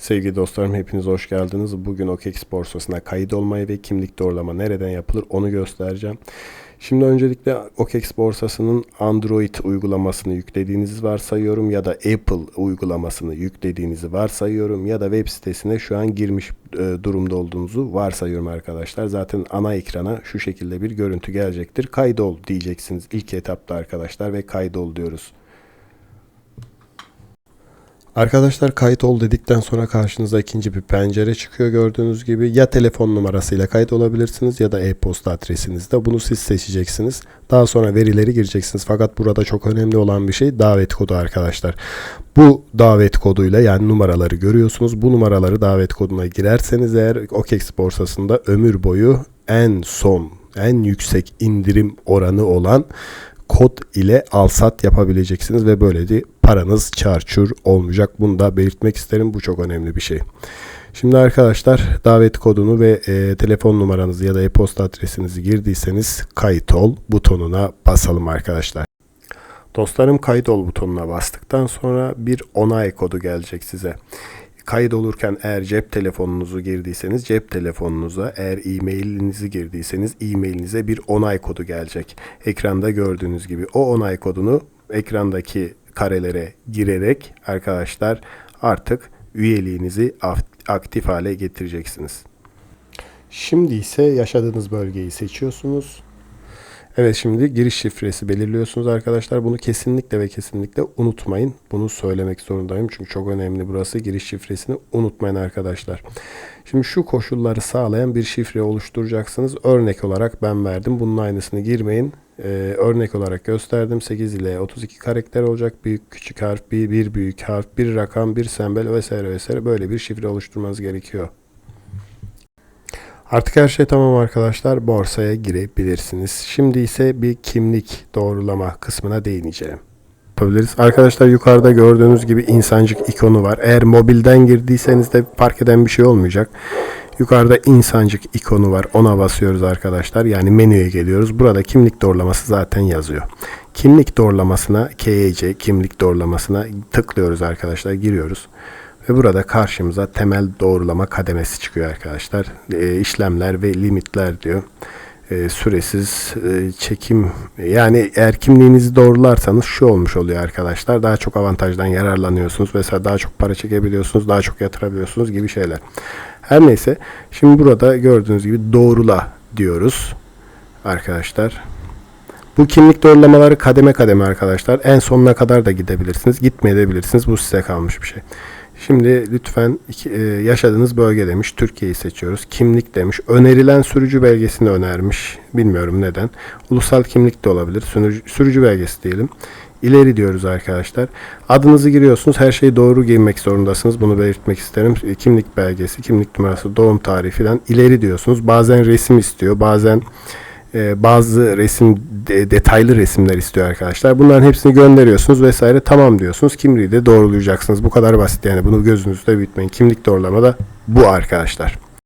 Sevgili dostlarım hepiniz hoş geldiniz. Bugün OKEX borsasına kayıt olmayı ve kimlik doğrulama nereden yapılır onu göstereceğim. Şimdi öncelikle OKEX borsasının Android uygulamasını yüklediğinizi varsayıyorum ya da Apple uygulamasını yüklediğinizi varsayıyorum ya da web sitesine şu an girmiş e, durumda olduğunuzu varsayıyorum arkadaşlar. Zaten ana ekrana şu şekilde bir görüntü gelecektir. Kaydol diyeceksiniz ilk etapta arkadaşlar ve kaydol diyoruz. Arkadaşlar kayıt ol dedikten sonra karşınıza ikinci bir pencere çıkıyor gördüğünüz gibi. Ya telefon numarasıyla kayıt olabilirsiniz ya da e-posta adresinizde. Bunu siz seçeceksiniz. Daha sonra verileri gireceksiniz. Fakat burada çok önemli olan bir şey davet kodu arkadaşlar. Bu davet koduyla yani numaraları görüyorsunuz. Bu numaraları davet koduna girerseniz eğer OKEX borsasında ömür boyu en son en yüksek indirim oranı olan kod ile alsat yapabileceksiniz ve böylece paranız çarçur olmayacak. Bunu da belirtmek isterim. Bu çok önemli bir şey. Şimdi arkadaşlar davet kodunu ve e, telefon numaranızı ya da e-posta adresinizi girdiyseniz kayıt ol butonuna basalım arkadaşlar. Dostlarım kayıt ol butonuna bastıktan sonra bir onay kodu gelecek size. Kayıt olurken eğer cep telefonunuzu girdiyseniz cep telefonunuza, eğer e-mailinizi girdiyseniz e-mailinize bir onay kodu gelecek. Ekranda gördüğünüz gibi o onay kodunu ekrandaki karelere girerek arkadaşlar artık üyeliğinizi aktif hale getireceksiniz. Şimdi ise yaşadığınız bölgeyi seçiyorsunuz. Evet şimdi giriş şifresi belirliyorsunuz arkadaşlar. Bunu kesinlikle ve kesinlikle unutmayın. Bunu söylemek zorundayım çünkü çok önemli burası. Giriş şifresini unutmayın arkadaşlar. Şimdi şu koşulları sağlayan bir şifre oluşturacaksınız. Örnek olarak ben verdim. Bunun aynısını girmeyin. Ee, örnek olarak gösterdim. 8 ile 32 karakter olacak. Büyük küçük harf, bir, bir büyük harf, bir rakam, bir sembel vesaire vesaire böyle bir şifre oluşturmanız gerekiyor. Artık her şey tamam arkadaşlar. Borsaya girebilirsiniz. Şimdi ise bir kimlik doğrulama kısmına değineceğim. Yapabiliriz. Arkadaşlar yukarıda gördüğünüz gibi insancık ikonu var. Eğer mobilden girdiyseniz de fark eden bir şey olmayacak. Yukarıda insancık ikonu var. Ona basıyoruz arkadaşlar. Yani menüye geliyoruz. Burada kimlik doğrulaması zaten yazıyor. Kimlik doğrulamasına KYC kimlik doğrulamasına tıklıyoruz arkadaşlar. Giriyoruz. Ve burada karşımıza temel doğrulama kademesi çıkıyor arkadaşlar. E, işlemler ve limitler diyor. E, süresiz e, çekim yani eğer kimliğinizi doğrularsanız şu olmuş oluyor arkadaşlar. Daha çok avantajdan yararlanıyorsunuz. Mesela daha çok para çekebiliyorsunuz. Daha çok yatırabiliyorsunuz gibi şeyler. Her neyse. Şimdi burada gördüğünüz gibi doğrula diyoruz. Arkadaşlar. Bu kimlik doğrulamaları kademe kademe arkadaşlar. En sonuna kadar da gidebilirsiniz. Gitmeyebilirsiniz. Bu size kalmış bir şey. Şimdi lütfen e, yaşadığınız bölge demiş. Türkiye'yi seçiyoruz. Kimlik demiş. Önerilen sürücü belgesini önermiş. Bilmiyorum neden. Ulusal kimlik de olabilir. Sürücü, belgesi diyelim. İleri diyoruz arkadaşlar. Adınızı giriyorsunuz. Her şeyi doğru girmek zorundasınız. Bunu belirtmek isterim. E, kimlik belgesi, kimlik numarası, doğum tarihi falan. İleri diyorsunuz. Bazen resim istiyor. Bazen e, bazı resim de, detaylı resimler istiyor arkadaşlar. Bunların hepsini gönderiyorsunuz vesaire tamam diyorsunuz. Kimliği de doğrulayacaksınız. Bu kadar basit yani bunu gözünüzde büyütmeyin. Kimlik doğrulama da bu arkadaşlar.